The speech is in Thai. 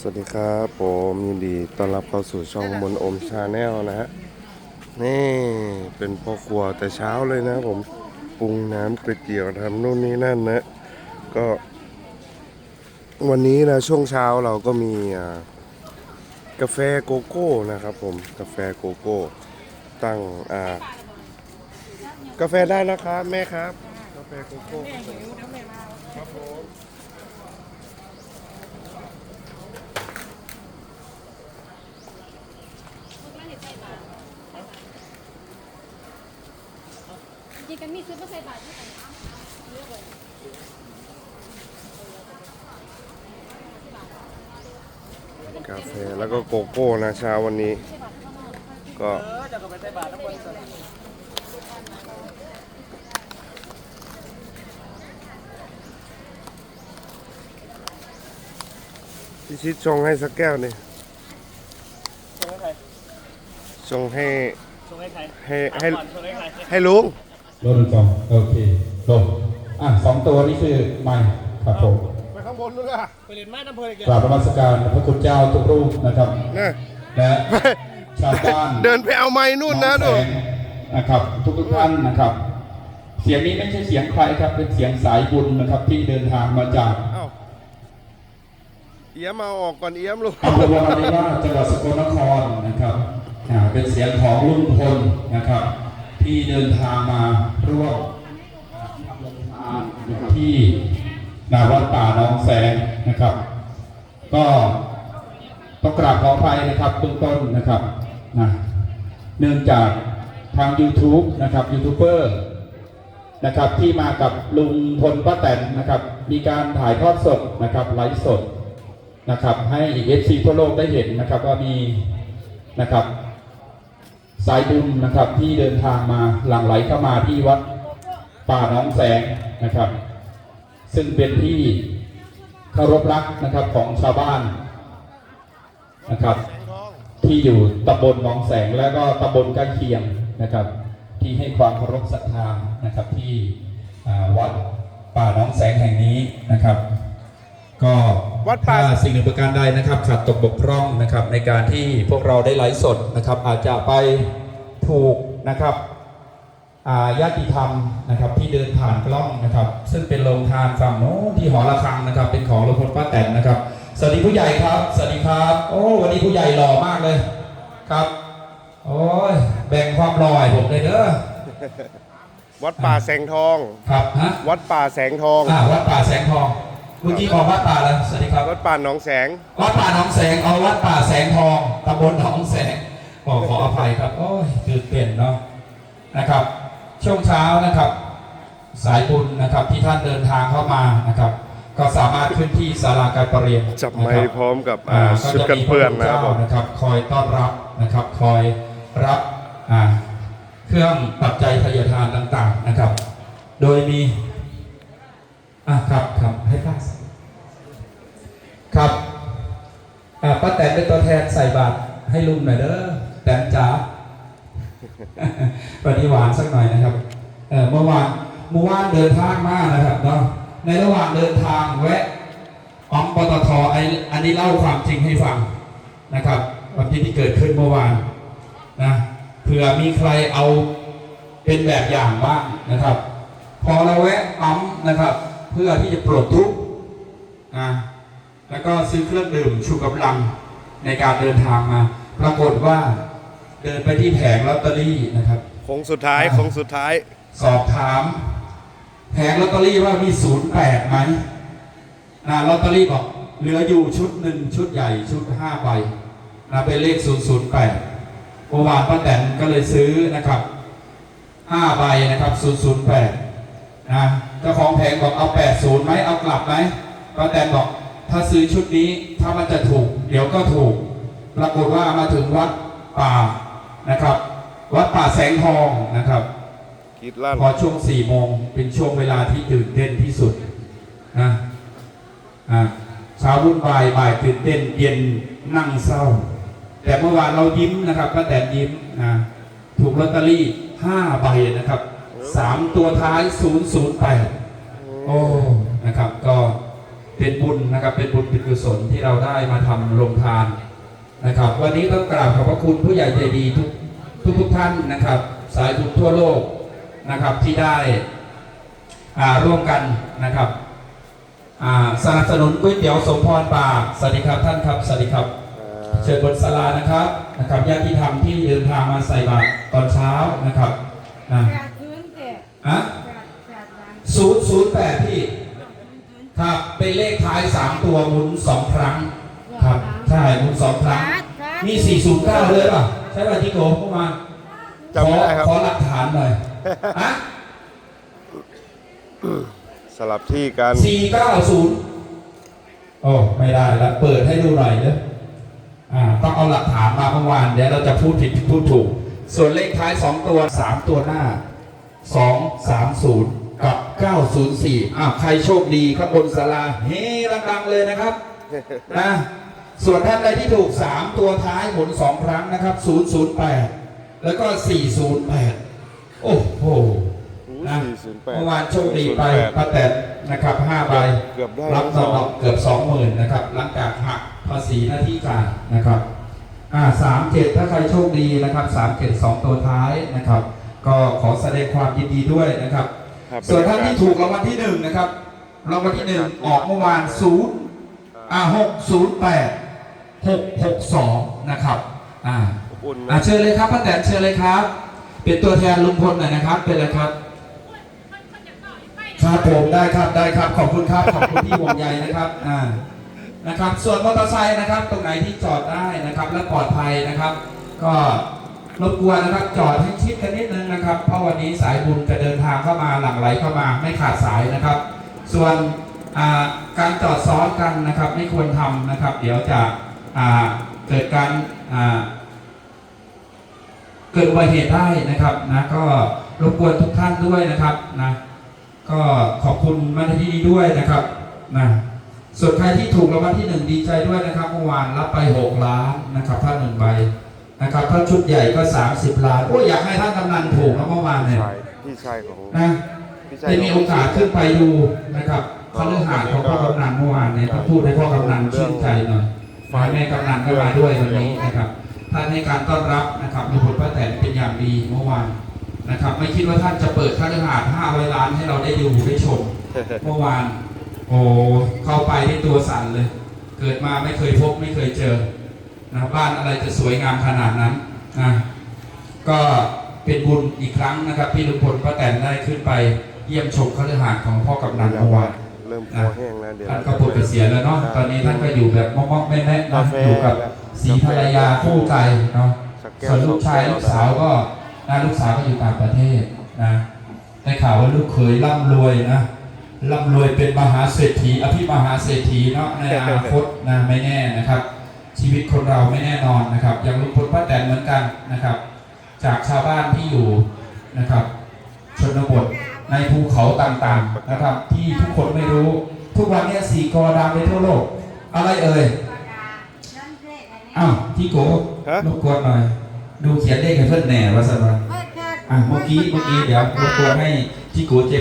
สวัสดีครับผมยินดีต้อนรับเข้าสู่ช่องมนโอมชาแนลนะฮะนี่เป็นพ่อครัวแต่เช้าเลยนะผมปรุงน้ำก๋วยเตี๋ยวทำนู่นนี่นั่นนะก็ วันนี้นะช่วงเช้าเราก็มีอ่ากาแฟโกโก้นะครับผมกาแฟโกโก้ ตั้งอ่ากาแฟได้นะครับแม่ครับ กาแฟโกโก้ครับผม จริงๆกันมีซื้อมาใส่บาทที่ไหนเลือกเลยกาแฟแล้วก็โกโก้นะเช้าวันนี้ ก็พี่ชิดชงให้สักแก้วนี่ส่งให้ชงให้ส่งให้ใครให้ให้ถามก่อนส่ง ให้ใครให้ลุงลดสองโอเคลงอะสองตัวนี้คือไม่ครับผมไปข้างบนนู้นล่ะไปเรียนมาดำเภออีกกราบนมัสการพระคุณเจ้าทุกรูปนะครับนะและชาวบ้านเดินไปเอาไม้นู่นนะหดูองแสงนะครับ ทุกทุกๆท่านนะครับ เสียงนี้ไม่ใช่เสียงใครครับ เป็นเสียงสายบุญนะครับ ที่เดินทางมาจากเอ้าเอี้ยมเอาออกก่อนเอี้ยมลูกอำเภอวาริวาสจังหวัดสกลนครนะครับอ่าเป็นเสียงของลุงพลนะครับ ที่เดินทางมาร่วมทำลงทานที่นาวัดป่าน้องแสงนะครับ ก็ต้องกราบขออภัยนะครับเบื้องต้นนะครับนะเนื่องจากทาง YouTube นะครับยูทูบเบอร์นะครับที่มากับลุงพลป้าแตนนะครับ มีการถ่ายทอดสดนะครับไลฟ์สดนะครับ ให้เอฟซีทั่วโลกได้เห็นนะครับว่ามีนะครับ สายบุญนะครับที่เดินทางมาหลั่งไหลเข้ามาที่วัดป่าหน้องแสงนะครับ ซึ่งเป็นที่เคารพรักนะครับของชาวบ้านนะครับ ที่อยู่ตำบลหนองแสงและก็ตำบลใกล้เคียงนะครับ ที่ให้ความเคารพศรัทธานะครับที่อ่าวัดป่าหน้องแสงแห่งนี้นะครับ ก็วัดป่าถ้สิ่งหนึ่งประการใดนะครับขาดตกบกพร่องนะครับในการที่พวกเราได้ไลฟ์สดนะครับ อาจจะไป ถูกนะครับอ่าญาติธรรมนะครับที่เดินผ่านกล้องนะครับ ซึ่งเป็นโรงทานฝั่งโน้นที่หอระฆังนะครับ เป็นของหลวงพ่อป้าแตนนะครับ สวัสดีผู้ใหญ่ครับ สวัสดีครับ โอ้วันนี้ผู้ใหญ่หล่อมากเลยครับโอ้ยแบ่งความหล่อให้ผมเลยเด้อวัดป่าแสงทองครับฮะวัดป่าแสงทองอ่าวัดป่าแสงทองเมื่อกี้บอกวัดป่าแล้วสวัสดีครับวัดป่าหนองแสง วัดป่าหนองแสงเอาวัดป่าแสงทองตำบลหนองแสง ขอขออภัยครับ โอ้ยคือเปลี่ยนเนาะนะครับ ช่วงเช้านะครับ สายบุญนะครับที่ท่านเดินทางเข้ามานะครับ ก็สามารถขึ้นที่ศาลาการประเรียนจับไม้นะครับพร้อมกับอ่าชุดกันเปื้อนนะครับผมนะครับ คอยต้อนรับนะครับ คอยรับอ่าเครื่องปัจจัยทายทานต่าง ๆนะครับ โดยมีอะครับครับให้ป้าใส่ครับอ่าป้าแตนเป็นตัวแทนใส่บาตรให้ลุงหน่อยเด้อ แตนจ๋าวันนี้หวานสักหน่อยนะครับเมื่อวานเมื่อวานเดินทางมานะครับเนาะในระหว่างเดินทางแวะออมปตทไออันนี้เล่าความจริงให้ฟังนะครับความจริงที่เกิดขึ้นเมื่อวานนะเผื่อมีใครเอาเป็นแบบอย่างบ้างนะครับ พอเราแวะปั๊มนะครับ เพื่อที่จะปลดทุกข์นะแล้วก็ซื้อเครื่องดื่มชูกำลังในการเดินทางมา ปรากฏว่า เดินไปที่แผงลอตเตอรี่นะครับ โค้งสุดท้ายโค้งสุดท้าย สอบถาม แผงลอตเตอรี่ว่ามีศูนย์แปดไหมนะลอตเตอรี่บอกเหลืออยู่ชุดหนึ่งชุดใหญ่ชุดห้าใบนะเป็นเลขศูนย์ศูนย์แปดเมื่อวานป้าแตนก็เลยซื้อนะครับห้าใบนะครับศูนย์ศูนย์แปดนะเจ้าของแผงบอกเอาแปดศูนย์ไหมเอากลับไหมป้าแตนบอกถ้าซื้อชุดนี้ถ้ามันจะถูก เดี๋ยวก็ถูก ปรากฏว่ามาถึงวัดป่า นะครับ วัดป่าแสงทองนะครับคิดลั่นพอช่วงสี่โมงเป็นช่วงเวลาที่ตื่นเต้นที่สุดนะอ่าเช้าวุ่นวายบ่ายตื่นเต้นเย็นนั่งเศร้า แต่เมื่อวานเรายิ้มนะครับป้าแตนยิ้มนะถูกลอตเตอรี่ห้าใบนะครับสามตัวท้ายศูนย์ศูนย์แปดโอ้นะครับ ก็เป็นบุญนะครับ เป็นบุญเป็นกุศลที่เราได้มาทำโรงทาน นะครับ วันนี้ต้องกราบขอบพระคุณผู้ใหญ่ใจดีทุกทุกทุกท่านนะครับ สายบุญทั่วโลกนะครับที่ได้อ่าร่วมกันนะครับอ่าสนับสนุนก๋วยเตี๋ยวสมพรปากสวัสดีครับท่านครับสวัสดีครับ เชิญบนศาลานะครับนะครับญาติธรรมที่เดินทางมาใส่บาตรตอนเช้านะครับนะแปดพื้นเจ็ดอะแปดแปดล้านศูนย์ศูนย์แปดพี่ครับเป็นเลขท้ายสามตัวหมุนสองครั้งครับ ใช่หมุนสองครั้ง มีสี่ศูนย์เก้าเลยป่ะ ใช่ป่ะที่โกเข้ามาจำไม่ได้ครับ ขอขอหลักฐานหน่อยอะสลับที่กันสี่เก้าศูนย์โอ้ไม่ได้แล้วเปิดให้ดูหน่อยเนอะอ่าต้องเอาหลักฐานมาเมื่อวานเดี๋ยวเราจะพูดผิดพูดถูก ส่วนเลขท้าย 2 ตัว 3 ตัวหน้า 2 3 0 กับ 904อ้าวใครโชคดีข้างบนศาลาเฮ้ดังๆเลยนะครับ นะ ส่วนท่านใดที่ถูก 3 ตัวท้ายหมุน 2 ครั้งนะครับ 008 แล้วก็ 408 โอ้โหนะ408เมื่อวานโชคดีไปป้าแตนนะครับ5ใบเกือบได้รับทั้นงสอองกเกือบ 20,000นะครับหลังจากหักภาษีหน้าที่การนะครับอ่าสามเจ็ดถ้าใครโชคดีนะครับสามเจ็ดสองตัวท้ายนะครับ ก็ขอแสดงความยินดีด้วยนะครับครับส่วนท่านที่ถูกรางวัลที่หนึ่งนะครับรางวัลที่หนึ่งออกเมื่อวานศูนย์อ่าห กศูนย์แปดหกหกสองนะครับอ่าอบอุ่นไหมอ่าเชิญเลยครับป้าแตนเชิญเลยครับ เป็นตัวแทนลุงพลหน่อยนะครับ เป็นเลยครับ ครับผมได้ครับได้ครับ ขอบคุณครับ ขอบคุณที่ห่วงใยนะครับอ่านะครับ ส่วนมอเตอร์ไซค์นะครับ ตรงไหนที่จอดได้นะครับ และปลอดภัยนะครับ ก็รบกวนนะครับจอดให้ชิดกันนิดนึงนะครับ เพราะวันนี้สายบุญจะเดินทางเข้ามาหลั่งไหลเข้ามาไม่ขาดสายนะครับ ส่วนอ่าการจอดซ้อนกันนะครับ ไม่ควรทำนะครับ เดี๋ยวจะอ่า เกิดการอ่าเกิดอุบัติเหตุได้นะครับนะก็รบกวนทุกท่านด้วยนะครับนะก็ขอบคุณมาณที่นี้ด้วยนะครับนะส่วนใครที่ถูกรางวัลที่หนึ่งดีใจด้วยนะครับเมื่อวานรับไป6ล้านนะครับท่านหนึ่งใบนะครับถ้าชุดใหญ่ก็30ล้านโอ้ยอยากให้ท่านกำนันถูกนะเมื่อวานเนี่ยชายพี่ชายของนะพี่ชายได้มีโอกาสขึ้นไปดูนะครับเขาเรื่องหาดของพ่อกำนันเมื่อวานเนี่ยต้องพูดให้พ่อกำนันชื่นใจหน่อย ฝ่ายแม่กำนันก็มาด้วยวันนี้นะครับท่านให้การต้อนรับนะครับมีผลป้าแตนเป็นอย่างดีเมื่อวานนะครับ ไม่คิดว่าท่านจะเปิดค่าเรื่องหาด500 ล้านให้เราได้ดูได้ชม เมื่อวาน โอ้เข้าไปที่ตัวสั่นเลย เกิดมาไม่เคยพบไม่เคยเจอนะบ้านอะไรจะสวยงามขนาดนั้นนะก็เป็นบุญอีกครั้งนะครับที่ลุงพลป้าแตนได้ขึ้นไปเยี่ยมชมคฤหาสน์ของพ่อกำนันเมื่อวาน เริ่มคอแห้งแล้วเดี๋ยวท่านก็ปลดเกษียณแล้วเนาะตอนนี้ท่านก็อยู่แบบมอกๆแม่ๆนะกาแฟอยู่กับสีภรรยาคู่ใจเนาะสักแก้วส่วนลูกชายสองแก้วลูกสาวก็นะลูกสาวก็อยู่ต่างประเทศนะได้ข่าวว่าลูกเคยร่ำรวยนะร่ำรวยเป็นมหาเศรษฐีอภิมหาเศรษฐีเนาะในอนาคตนะไม่แน่นะครับ ชีวิตคนเราไม่แน่นอนนะครับ อย่างลุงพลป้าแตนเหมือนกันนะครับ จากชาวบ้านที่อยู่นะครับชนบท ในภูเขาต่างๆนะครับ ที่ทุกคนไม่รู้ ทุกวันเนี้สี่กอดังไปทั่วโลก อะไรเอ่ยอ้าวที่โกฮะรบกวนหน่อย ดูเขียนเลขให้เพื่อนแหน่วัสดุเฮ้ยแค่อะเมื่อกี้เมื่อกี้เดี๋ยวรบกวนให้ที่โกเจ